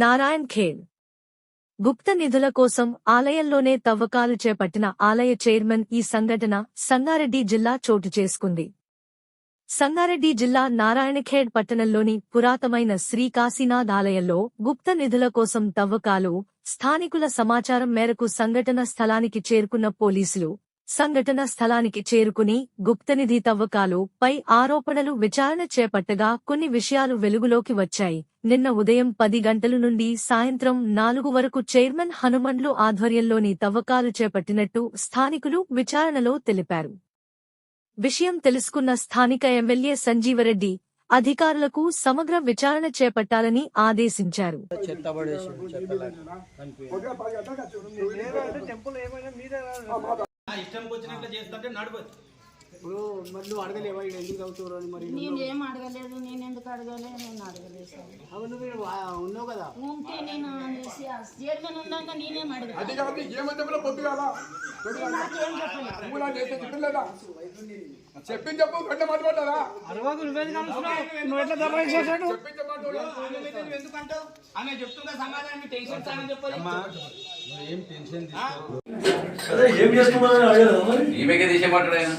నారాయణ్ ఖేడ్ గుప్త నిధుల కోసం ఆలయంలోనే తవ్వకాలు చేపట్టిన ఆలయ చైర్మన్ ఈ సంఘటన సంగారెడ్డి జిల్లా చోటు చేసుకుంది. సంగారెడ్డి జిల్లా నారాయణఖేడ్ పట్టణంలోని పురాతమైన శ్రీ కాశీనాథ్ ఆలయంలో గుప్త నిధుల కోసం తవ్వకాలు స్థానికుల సమాచారం మేరకు సంఘటన స్థలానికి చేరుకున్న పోలీసులు సంఘటన స్థలానికి చేరుకుని గుప్తనిధి తవ్వకాలు పై ఆరోపణలు విచారణ చేపట్టగా కొన్ని విషయాలు వెలుగులోకి వచ్చాయి. నిన్న ఉదయం పది గంటల నుండి సాయంత్రం నాలుగు వరకు చైర్మన్ హనుమండ్లు ఆధ్వర్యంలోని తవ్వకాలు చేపట్టినట్టు స్థానికులు విచారణలో తెలిపారు. విషయం తెలుసుకున్న స్థానిక ఎమ్మెల్యే సంజీవరెడ్డి అధికారులకు సమగ్ర విచారణ చేపట్టాలని ఆదేశించారు. చెత్త ఇష్టంకి వచ్చినట్లు చేస్తుంటే నడవద్దు ఇప్పుడు మరి నువ్వు అడగలేవా ఇక్కడ ఎందుకు చదువుతారు అని మరి నేనేం అడగలేదు నేను ఎందుకు అడగలేదు నేను అడగలేదు. సార్ అవును ఉన్నావు కదా? ఉంటే నేను అనేసి ఆ చైర్మన్ ఉన్నాక నేనేం అడగలేదు. అది కాబట్టి ఏమంటే పిల్ల పొద్దుగాల నాకేం చెప్పలేదు. నువ్వు నాకు చేస్తే చెప్పలేదా చెప్పింది చెప్పు గంట మాట్లాడారా చెప్పించే మాట్లాడు ఆమె చెప్తుందా సమాధానం మీ టెన్షన్ సాగని చెప్పాలి అదే ఏం చేసుకున్నారని అడగదా మరి? ఈమెకే తీసేయమంటాడు ఆయన.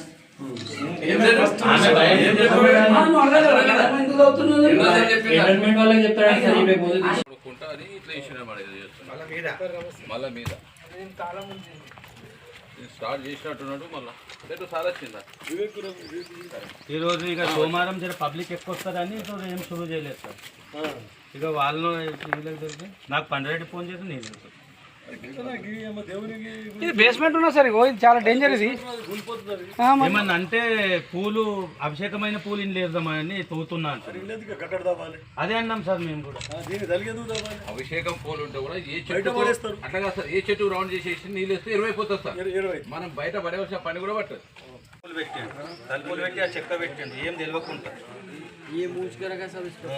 మళ్ళా మీద. స్టార్ట్ చేసినట్టున్నాడు మళ్ళా. రేపు సార్ వచ్చిందా? ఈ రోజు ఇక సోమవారం జర పబ్లిక్ ఎక్కువ వస్తుందని ఈరోజు ఏం షురూ చేయలేదు సార్. ఇక వాళ్ళు నాకు పండరెడ్డి ఫోన్ చేసి నేను ఇది బేస్మెంట్ ఉన్నా సార్ ఇగో ఇది చాలా డేంజర్ ఇది ఏమన్నా అంటే పూలు అభిషేకమైన పూలు ఇన్ లేద్దామని తవ్వుతున్నా అంటారు ఎందుకు కట్టడ దావాలి అదే అన్నాం సార్ మేము కూడా దీన్ని తలిగేందుకు దావాలి అభిషేకం పోలు ఉంటే కూడా ఏ బయట చెట్టు పడేస్తారు. అట్లా కాదు సార్ ఏ చెట్టు రౌండ్ చేసేసి నీళ్ళు వేస్తే ఇరవై పోతుంది సార్ ఇర- ఇరవై మనం బయట పడేవలసిన పని కూడా పట్టదు పూలు పెట్టండి తలుపులు పెట్టి ఆ చెక్క పెట్టండి ఏం తెలియకుండా ये मूछ कर रखा सब इसको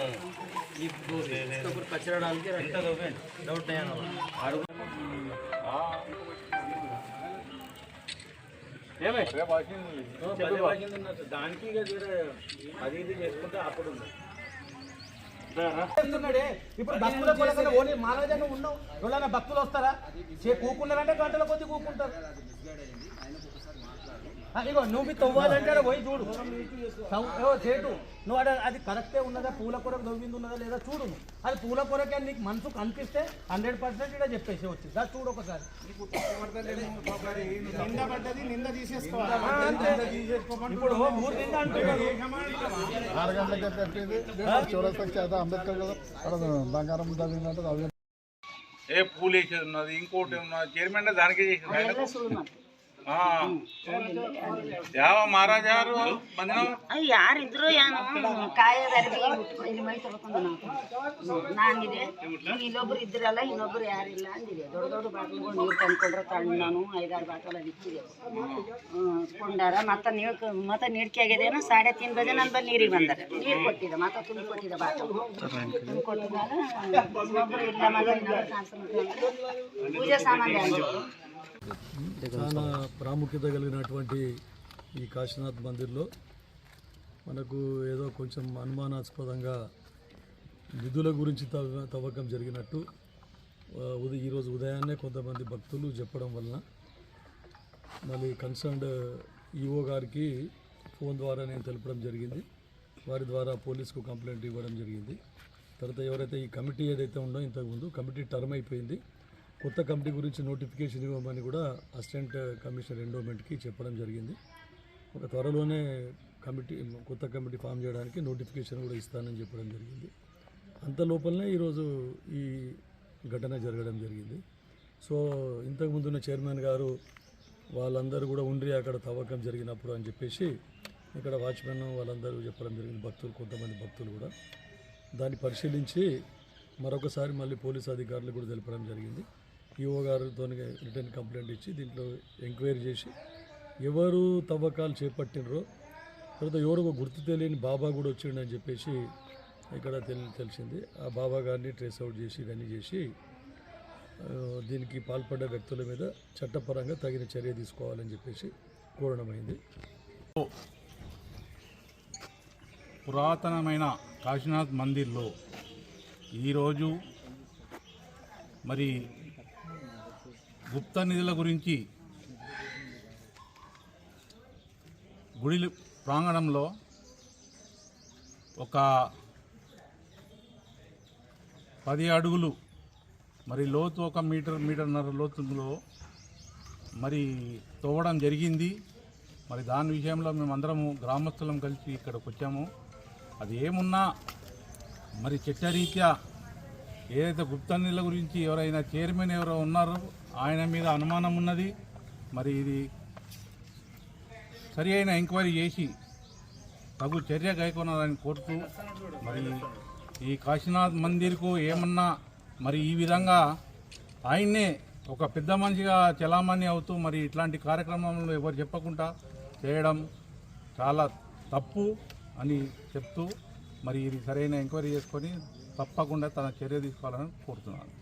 ये दो इसके ऊपर कचरा डाल के ఎంత తవ్వండి డౌట్ దానికి ఇక దానికి అది ఇది చేసుకుంటే అప్పుడు ఉంది. ఇప్పుడు భక్తుల కొలకలు ఓన్లీ మహారాజాను ఉన్నావు. ఎవరైనా భక్తులు వస్తారా? కూకున్నారంటే గంటల కొద్ది కూకుంటారు. ఇగో నువ్వు మీ తవ్వాలంటే పోయి చూడు. చేటు. నువ్వు అడ అది కరెక్టే ఉన్నదా? పూల కొరకు నవ్వింది ఉన్నదా లేదా చూడు. అది పూల కొరకే నీకు మనసు కనిపిస్తే హండ్రెడ్ పర్సెంట్ ఇక్కడ చెప్పేసి వచ్చింది. అది చూడు ఒకసారి. ఇప్పుడు ఊరు నింద అంటున్నాడు. అంబేద్కర్ కదా. అక్కడ బంగారం తగిలినట్టు అవి ఏ పూలు వేసేది ఉన్నది ఇంకోటి ఉన్నది చైర్మన్ దానికే చేసేది. ಯಾವ ಮಹಾರಾಜ ಯಾರು? ಯಾರಿದ್ರು ಏನು? ಕಾಯೋದಾರಿಗೆ ಇಲ್ಲಿ ಮೈ ನಾನಿದೆ. ಇನ್ನೊಬ್ರು ಇದ್ರಲ್ಲ ಇನ್ನೊಬ್ರು ಯಾರಿಲ್ಲ ಅಂದಿದೆ. ದೊಡ್ಡ ದೊಡ್ಡ ಬಾಟ್ಲುಗಳು ನೀರು ತಂದ್ಕೊಂಡ್ರೆ ನಾನು ಐದಾರು ಬಾಟಲ್ ಇಕ್ಕಿದೆ ಕೊಂಡಾರ. ಮತ್ತೆ ನೀರು ಮತ್ತೆ ನೀಡ್ಕೆ ಆಗಿದೇನೋ ಸಾಡೆ ತಿನ್ ಬಜೆ ನನ್ನ ಬಲ್ಲಿ ನೀರಿಗೆ ಬಂದಾರೆ. ನೀರು ಕೊಟ್ಟಿದೆ ಮತ್ತೆ ತುಂಬಿ ಕೊಟ್ಟಿದೆ ಬಾಟಲ್. ತುಂಬಿ ಇನ್ನೊಬ್ರು ಇಲ್ಲ ಮಗ ಇನ್ನೊಬ್ರು ಟ್ರಾನ್ಸ್ಫರ್ ಪೂಜೆ ಸಾಮಾನು ಅಂದಿದ್ರು చాలా ప్రాముఖ్యత కలిగినటువంటి ఈ కాశీనాథ్ మందిర్లో మనకు ఏదో కొంచెం అనుమానాస్పదంగా నిధుల గురించి తవ్వ తవ్వకం జరిగినట్టు ఉదయ ఈరోజు ఉదయాన్నే కొంతమంది భక్తులు చెప్పడం వలన మళ్ళీ కన్సర్న్డ్ ఈఓ గారికి ఫోన్ ద్వారా నేను తెలపడం జరిగింది. వారి ద్వారా పోలీసుకు కంప్లైంట్ ఇవ్వడం జరిగింది. తర్వాత ఎవరైతే ఈ కమిటీ ఏదైతే ఉందో ఇంతకుముందు కమిటీ టర్మ్ అయిపోయింది. కొత్త కమిటీ గురించి నోటిఫికేషన్ ఇవ్వమని కూడా అసిస్టెంట్ కమిషనర్ ఎండోమెంట్కి చెప్పడం జరిగింది. ఒక త్వరలోనే కమిటీ కొత్త కమిటీ ఫామ్ చేయడానికి నోటిఫికేషన్ కూడా ఇస్తానని చెప్పడం జరిగింది. అంత లోపలనే ఈరోజు ఈ ఘటన జరగడం జరిగింది. సో ఇంతకుముందున్న చైర్మన్ గారు వాళ్ళందరూ కూడా ఉండి అక్కడ తవ్వకం జరిగినప్పుడు అని చెప్పేసి ఇక్కడ వాచ్మెన్ వాళ్ళందరూ చెప్పడం జరిగింది. భక్తులు కొంతమంది భక్తులు కూడా. దాన్ని పరిశీలించి మరొకసారి మళ్ళీ పోలీస్ అధికారులు కూడా తెలపడం జరిగింది. ఈఓ గారితో రిటర్న్ కంప్లైంట్ ఇచ్చి దీంట్లో ఎంక్వైరీ చేసి ఎవరు తవ్వకాలు చేపట్టినరో తర్వాత ఎవరు గుర్తు తెలియని బాబా కూడా వచ్చిండని చెప్పేసి ఇక్కడ తెలి తెలిసింది. ఆ బాబా గారిని ట్రేస్ అవుట్ చేసి ఇవన్నీ చేసి దీనికి పాల్పడ్డ వ్యక్తుల మీద చట్టపరంగా తగిన చర్య తీసుకోవాలని చెప్పేసి కోరడమైంది. పురాతనమైన కాశీనాథ్ మందిర్లో ఈరోజు మరి గుప్త నిధుల గురించి గుడి ప్రాంగణంలో ఒక పది అడుగులు మరి లోతు ఒక మీటర్ మీటర్న్నర లోతులో మరి తవ్వడం జరిగింది. మరి దాని విషయంలో మేమందరము గ్రామస్తులం కలిసి ఇక్కడికి వచ్చాము అది ఏమున్నా మరి చట్టరీత్యా ఏదైతే గుప్తా నిధుల గురించి ఎవరైనా చైర్మన్ ఎవరో ఉన్నారో ఆయన మీద అనుమానం ఉన్నది. మరి ఇది సరి అయిన ఎంక్వైరీ చేసి తగు చర్య గైకొనాలని కోరుతూ మరి ఈ కాశీనాథ్ మందిర్కు ఏమన్నా మరి ఈ విధంగా ఆయన్నే ఒక పెద్ద మనిషిగా చలామణి అవుతూ మరి ఇట్లాంటి కార్యక్రమంలో ఎవరు చెప్పకుండా చేయడం చాలా తప్పు అని చెప్తూ మరి ఇది సరైన ఎంక్వైరీ చేసుకొని తప్పకుండా తన చర్య తీసుకోవాలని కోరుతున్నాను.